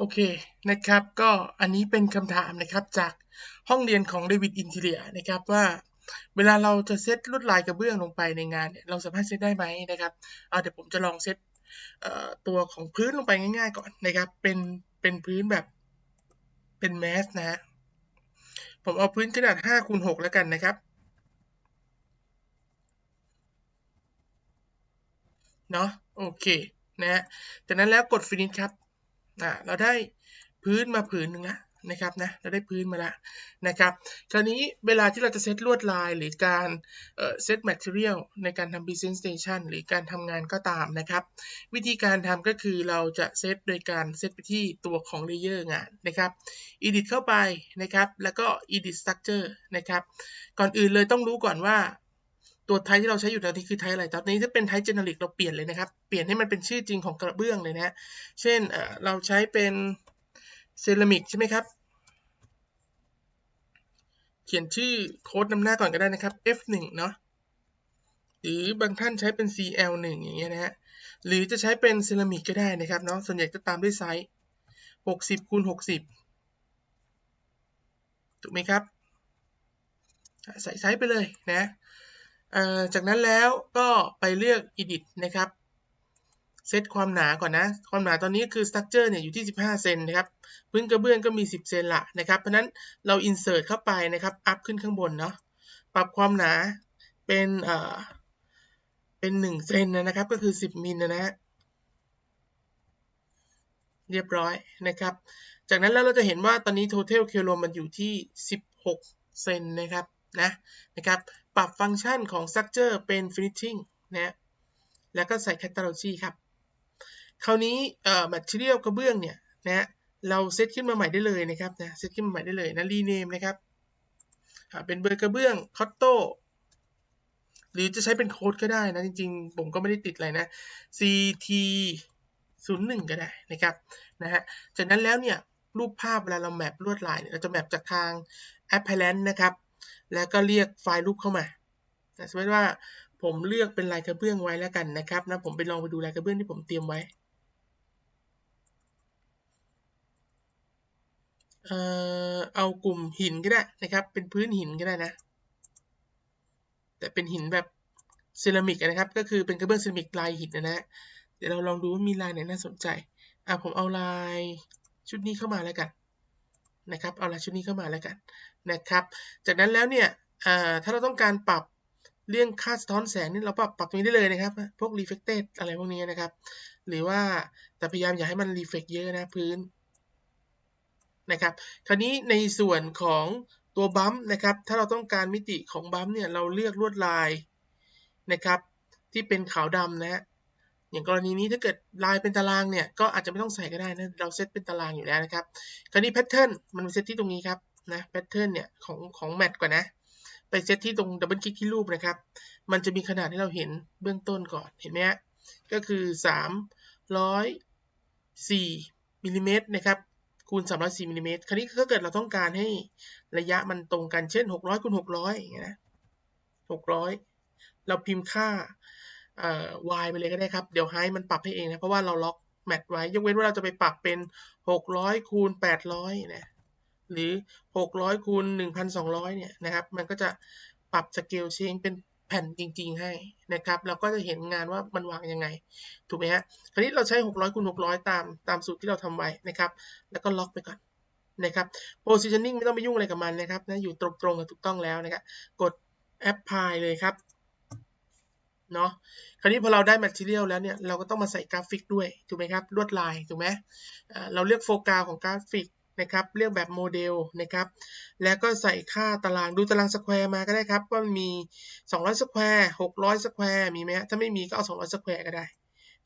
โอเคนะครับ ก็อันนี้เป็นคำถามนะครับจากห้องเรียนของเดวิดอินทีเลียนะครับว่าเวลาเราจะเซตลวดลายกระเบื้องลงไปในงานเนี่ยเราสามารถเซตได้ไหมนะครับเดี๋ยวผมจะลองเซตตัวของพื้นลงไปง่ายๆก่อนนะครับเป็นเป็นพื้นแบบเป็นแมสนะฮะผมเอาพื้นขนาด5คูณ6แล้วกันนะครับเนาะโอเคนะฮะจากนั้นแล้วกด finish ครับ อ่าเราได้พื้นมาผืนหนึ่งแล้วนะครับนะเราได้พื้นมาแล้วนะครับ คราวนี้เวลาที่เราจะเซตลวดลายหรือการเอ่อเซต material ในการทำ presentation หรือการทำงานก็ตามนะครับ วิธีการทำก็คือเราจะเซตโดยการเซตไปที่ตัวของ layer งานนะครับ edit เข้าไปนะครับ แล้วก็ edit structure นะครับ ก่อนอื่นเลยต้องรู้ก่อนว่า ตัวไทป์ที่เราใช้อยู่ตอนนี้คือไทป์อะไร ตอนนี้ถ้าเป็นไทป์ generic เราเปลี่ยนเลยนะครับ เปลี่ยนให้มันเป็นชื่อจริงของกระเบื้องเลยนะเช่นเราใช้เป็นเซรามิกใช่ไหมครับ เขียนชื่อโค้ดนำหน้าก่อนก็ได้นะครับ F1 เนาะ หรือบางท่านใช้เป็น CL1 อย่างเงี้ยนะฮะ หรือจะใช้เป็นเซรามิกก็ได้นะครับเนาะ ส่วนใหญ่จะตามด้วยไซส์ 60คูณ60 ถูกไหมครับ ใส่ไซส์ไปเลยนะ จากนั้นแล้วก็ไปเลือก edit นะครับเซตความหนาก่อนนะ ความหนาตอนนี้คือ structure เนี่ยอยู่ที่ 15 เซนนะครับ พื้นกระเบื้องก็มี 10 เซนละนะครับ เพราะนั้นเรา insert เข้าไปนะครับ up ขึ้นข้างบนเนาะ ปรับความหนาเป็นเอ่อเป็น 1 เซนนะครับ ก็คือ 10 มิลนะฮะ เรียบร้อยนะครับ จากนั้นแล้วเราจะเห็นว่าตอนนี้ total เคโลมันอยู่ที่ 16 เซนนะครับ นะ นะครับ ปรับฟังก์ชันของ structure เป็น finishing นะแล้วก็ใส่ catalog ครับ คราวนี้เอ่อ material กระเบื้องเนี่ยนะเราเซตขึ้นมาใหม่ได้เลยนะครับนะเซตขึ้นมาใหม่ได้เลยนะ rename นะครับเป็นเบอร์กระเบื้อง cotto หรือจะใช้เป็นโค้ดก็ได้นะ จริงๆ ผมก็ไม่ได้ติดอะไรนะ ct 01ก็ได้นะครับนะฮะจากนั้นแล้วเนี่ยรูปภาพเวลาเราแมปลวดลายเนี่ยเราจะแมปจากทาง apparent นะครับ แล้วก็เรียกไฟล์รูปเข้ามา สมมติว่าผมเลือกเป็นลายกระเบื้องไว้แล้วกันนะครับนะผมไปลองไปดูลายกระเบื้องที่ผมเตรียมไว้เอ่อเอากลุ่มหินก็ได้นะครับ เป็นพื้นหินก็ได้นะ แต่เป็นหินแบบเซรามิกนะครับ ก็คือเป็นกระเบื้องเซรามิกลายหินนะฮะเดี๋ยวเราลองดูว่ามีลายไหนน่าสนใจอะผมเอาลายชุดนี้เข้ามาแล้วกันนะครับ เอาลายชุดนี้เข้ามาแล้วกันนะครับ จากนั้นแล้วเนี่ยถ้าเราต้องการปรับ เรื่องค่าสะท้อนแสงนี่เราปรับปรับตรงนี้ได้เลยนะครับ พวก reflected อะไรพวกนี้นะครับ หรือว่าแต่พยายามอย่าให้มัน reflect เยอะนะพื้นนะครับ คราวนี้ในส่วนของตัวบัมนะครับ ถ้าเราต้องการมิติของบัมเนี่ยเราเลือกลวดลายนะครับที่เป็นขาวดำนะฮะอย่างกรณีนี้ถ้าเกิดลายเป็นตารางเนี่ยก็อาจจะไม่ต้องใส่ก็ได้นะเราเซตเป็นตารางอยู่แล้วนะครับ คราวนี้แพทเทิร์นมันเซตที่ตรงนี้ครับนะแพทเทิร์นเนี่ยของของแมทก่อนนะ ไปเซตที่ตรงดับเบิลคลิกที่รูปนะครับ มันจะมีขนาดให้เราเห็นเบื้องต้นก่อนเห็นไหมฮะก็คือ 304มิลลิเมตรนะครับคูณ 304มิลลิเมตรคราวนี้ถ้าเกิดเราต้องการให้ระยะมันตรงกันเช่น 600คูณ600อย่างเงี้ยนะ600 เราพิมพ์ค่าเอ่อ y ไปเลยก็ได้ครับ เดี๋ยวให้มันปรับให้เองนะ เพราะว่าเราล็อกแมทไว้ ยกเว้นว่าเราจะไปปรับเป็น 600คูณ800นะ หรือ 600คูณ1,200 เนี่ยนะครับ มันก็จะปรับสเกลเชงเป็นแผ่นจริง ๆ ให้นะครับ เราก็จะเห็นงานว่ามันวางยังไง ถูกไหมฮะ คราวนี้เราใช้ 600คูณ600 ตามตามสูตรที่เราทำไว้นะครับ แล้วก็ล็อกไปก่อนนะครับ positioning ไม่ต้องไปยุ่งอะไรกับมันนะครับนะอยู่ตรงๆกับถูกต้องแล้วนะครับ กด apply เลยครับเนาะคราวนี้พอเราได้ material แล้วเนี่ย เราก็ต้องมาใส่กราฟิกด้วย ถูกไหมครับ ลวดลาย ถูกไหมเราเลือกโฟกัสของกราฟิก นะครับ เลือกแบบโมเดลนะครับ แล้วก็ใส่ค่าตารางดูตารางสแควร์มาก็ได้ครับ ว่ามันมี 200สแควร์600สแควร์มีไหมถ้าไม่มีก็เอา 200สแควร์ก็ได้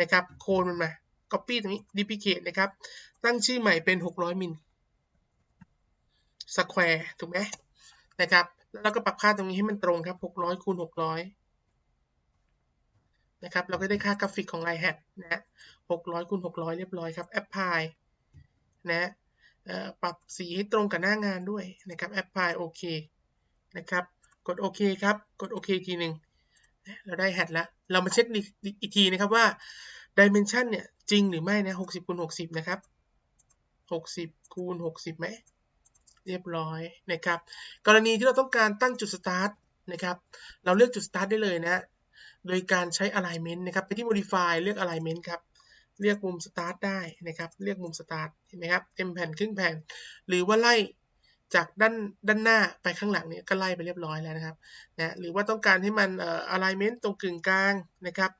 นะครับ โคนมันมา copy ตรงนี้ duplicate นะครับ ตั้งชื่อใหม่เป็น 600 มิลสแควร์ถูกไหมนะครับ แล้วก็ปรับค่าตรงนี้ให้มันตรงครับ 600คูณ600 นะครับ เราก็ได้ค่ากราฟิกของไลน์แฮทนะฮะ600คูณ600 เรียบร้อยครับ apply นะ ปรับสีให้ตรงกับหน้างานด้วยนะครับ apply โอเคนะครับ กดโอเคครับ กดโอเคทีหนึ่งเราได้แฮทแล้วเรามาเช็คอีกทีนะครับว่า dimension เนี่ย จริงหรือไม่นะ60คูณ60 นะครับ 60คูณ60ไหม เรียบร้อยนะครับ กรณีที่เราต้องการตั้งจุดสตาร์ทนะครับ เราเลือกจุดสตาร์ทได้เลยนะ โดยการใช้ alignment นะครับ ไปที่ modify เลือก alignment ครับ เลือกมุม start ได้นะครับเลือกมุม start เห็นไหมครับเต็มแผ่นครึ่งแผ่น หรือว่าไล่จากด้านด้านหน้าไปข้างหลังเนี่ยก็ไล่ไปเรียบร้อยแล้วนะครับนะหรือว่าต้องการให้มันเอ่อ alignment ตรงกึ่งกลางนะครับ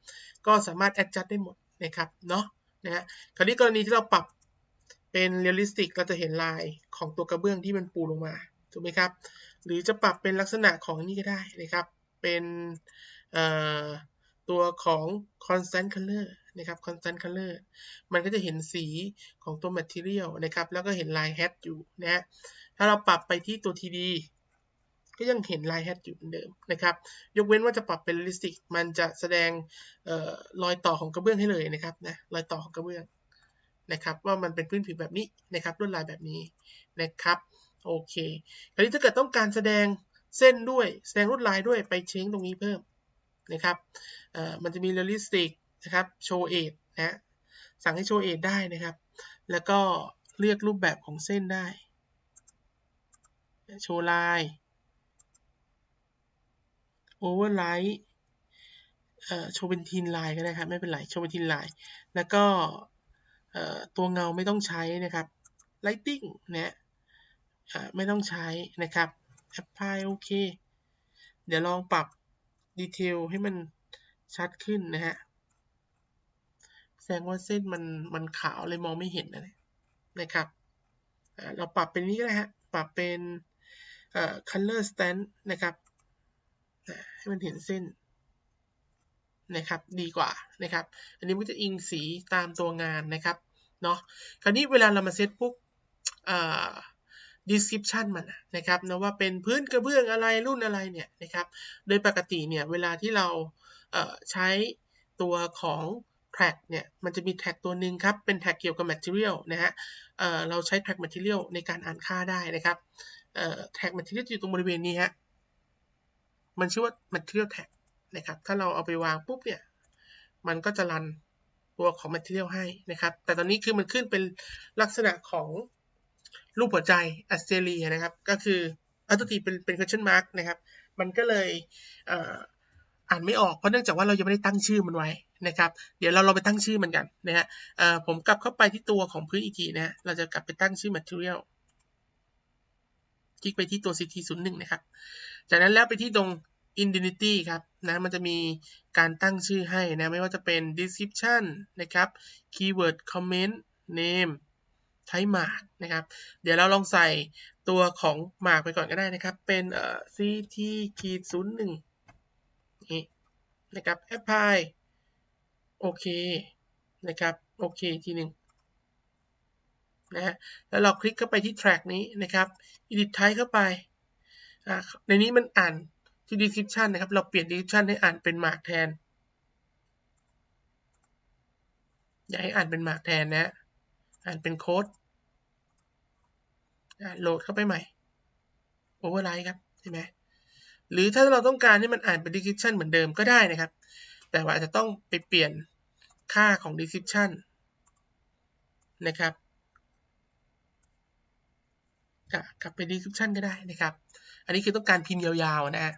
ก็สามารถ adjust ได้หมดนะครับเนาะนะฮะคราวนี้กรณีที่เราปรับเป็น realistic เราจะเห็นลายของตัวกระเบื้องที่มันปูลงมาถูกไหมครับ หรือจะปรับเป็นลักษณะของนี่ก็ได้นะครับ เป็นเอ่อ ตัวของ constant color นะครับ constant color มันก็จะเห็นสีของตัว material นะครับ แล้วก็เห็นลาย hat อยู่นะฮะถ้าเราปรับไปที่ตัว TD ก็ยังเห็นลาย hat อยู่เหมือนเดิมนะครับ ยกเว้นว่าจะปรับเป็น realistic มันจะแสดงออรอยต่อของกระเบื้องให้เลยนะครับนะ รอยต่อของกระเบื้องนะครับว่ามันเป็นพื้นผิวแบบนี้นะครับลวดลายแบบนี้นะครับโอเคคราวนี้ถ้าเกิดต้องการแสดงเส้นด้วยแสดงลวดลายด้วยไปเช้งตรงนี้เพิ่ม นะครับมันจะมี realistic นะครับ show aid นะสั่งให้ show aid ได้นะครับ แล้วก็เลือกรูปแบบของเส้นได้โชว์ลาย overlay เอ่อโชว์เป็นทีนลายก็ได้ครับไม่เป็นไรโชว์เป็นทีนลายแล้วก็ตัวเงาไม่ต้องใช้นะครับ lighting นะอ่าไม่ต้องใช้นะครับ apply โอเค เดี๋ยวลองปรับ ดีเทลให้มันชัดขึ้นนะฮะ แสดงว่าเส้นมันมันขาวเลยมองไม่เห็นนะนะครับเราปรับเป็นนี้ก็ได้ฮะ ปรับเป็น color stand นะครับ ให้มันเห็นเส้นนะครับ ดีกว่านะครับ อันนี้มันจะอิงสีตามตัวงานนะครับ เนาะคราวนี้เวลาเรามาเซตปุ๊บอ่า description มันนะครับนะว่าเป็นพื้นกระเบื้องอะไรรุ่นอะไรเนี่ยนะครับโดยปกติเนี่ยเวลาที่เราเใช้ตัวของ tag เนี่ยมันจะมี tag ตัวหนึ่งครับ เป็น tag เกี่ยวกับ material นะฮะเเราใช้ tag material ในการอ่านค่าได้นะครับเอ่อ tag material อยู่ตรงบริเวณนี้ฮะมันชื่อว่า material tag นะครับถ้าเราเอาไปวางปุ๊บเนี่ยมันก็จะรันตัวของ material ให้นะครับ แต่ตอนนี้คือมันขึ้นเป็นลักษณะของ รูปหัวใจอัสเตเรียนะครับ ก็คืออัตตีเป็นเป็น question mark นะครับ มันก็เลยเอ่ออ่านไม่ออกเพราะเนื่องจากว่าเรายังไม่ได้ตั้งชื่อมันไว้นะครับ เดี๋ยวเราเราไปตั้งชื่อมันกันนะฮะผมกลับเข้าไปที่ตัวของพื้นอีกทีนะฮะเราจะกลับไปตั้งชื่อ material คลิกไปที่ตัว ct 0 1 นะครับ จากนั้นแล้วไปที่ตรง identity ครับนะมันจะมีการตั้งชื่อให้นะ ไม่ว่าจะเป็น description นะครับ keyword comment name ใช้ mark นะครับ เดี๋ยวเราลองใส่ตัวของ mark ไปก่อนก็ได้นะครับ เป็นเอ่อ ct ขีดศูนย์หนึ่งนี่นะครับ apply โอเคนะครับโอเคทีหนึ่งนะฮะแล้วเราคลิกเข้าไปที่ track นี้นะครับ edit type เข้าไปอ่าในนี้มันอ่านที่ description นะครับ เราเปลี่ยน description ให้อ่านเป็น mark แทน อยากให้อ่านเป็น mark แทนนะ อ่านเป็นโค้ดโหลดเข้าไปใหม่ override ครับใช่ไหมหรือถ้าเราต้องการให้มันอ่านเป็น description เหมือนเดิมก็ได้นะครับ แต่ว่าอาจจะต้องไปเปลี่ยนค่าของ description นะครับกลับไป description ก็ได้นะครับ อันนี้คือต้องการพิมพ์ยาวๆนะฮะ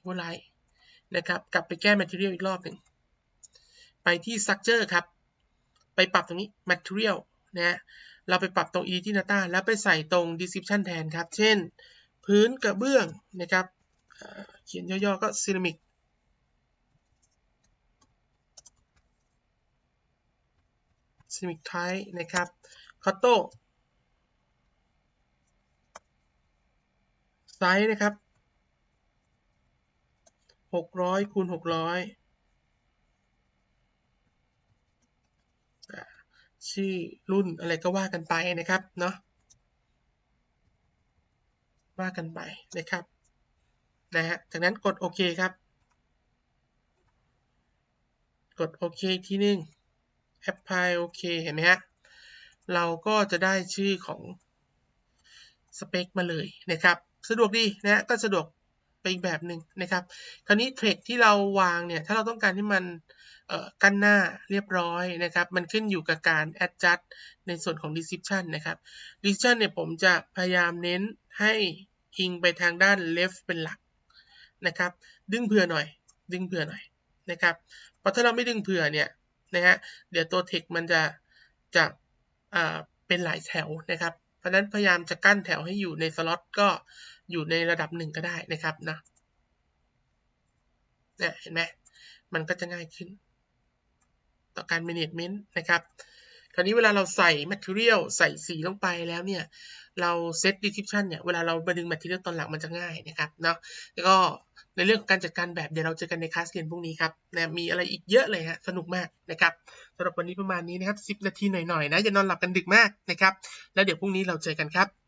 override นะครับ กลับไปแก้ material อีกรอบหนึ่ง ไปที่ structure ครับ ไปปรับตรงนี้ material นะเราไปปรับตรง editing data แล้วไปใส่ตรง description แทนครับ เช่น พื้นกระเบื้องนะครับเขียนย่อๆก็ ceramic ceramic type นะครับ cotto ไซส์นะครับ 600คูณ600 ชื่อรุ่นอะไรก็ว่ากันไปนะครับเนาะว่ากันไปนะครับนะฮะจากนั้นกดโอเคครับ กดโอเคทีนึง apply โอเคเห็นไหมฮะเราก็จะได้ชื่อของสเปคมาเลยนะครับ สะดวกดีนะก็สะดวกไปอีกแบบหนึ่งนะครับ คราวนี้เทรดที่เราวางเนี่ย ถ้าเราต้องการให้มัน กั้นหน้าเรียบร้อยนะครับ มันขึ้นอยู่กับการ adjust ในส่วนของ description นะครับ description เนี่ยผมจะพยายามเน้นให้อิงไปทางด้าน left เป็นหลักนะครับ ดึงเผื่อหน่อย ดึงเผื่อหน่อยนะครับเพราะถ้าเราไม่ดึงเผื่อเนี่ยนะฮะ เดี๋ยวตัว text มันจะจะอ่าเป็นหลายแถวนะครับ เพราะนั้นพยายามจะกั้นแถวให้อยู่ในสล็อตก็อยู่ในระดับหนึ่งก็ได้นะครับนะเนี่ยเห็นไหมมันก็จะง่ายขึ้น ต่อการ management นะครับ คราวนี้เวลาเราใส่ material ใส่สีลงไปแล้วเนี่ย เรา set description เนี่ย เวลาเรามาดึง material ตอนหลังมันจะง่ายนะครับเนาะ แล้วก็ในเรื่องของการจัดการแบบเดี๋ยวเราเจอกันในคลาสเรียนพรุ่งนี้ครับนะมีอะไรอีกเยอะเลยฮะสนุกมากนะครับสำหรับวันนี้ประมาณนี้นะครับ 10 นาทีหน่อยๆนะอย่านอนหลับกันดึกมากนะครับ แล้วเดี๋ยวพรุ่งนี้เราเจอกันครับ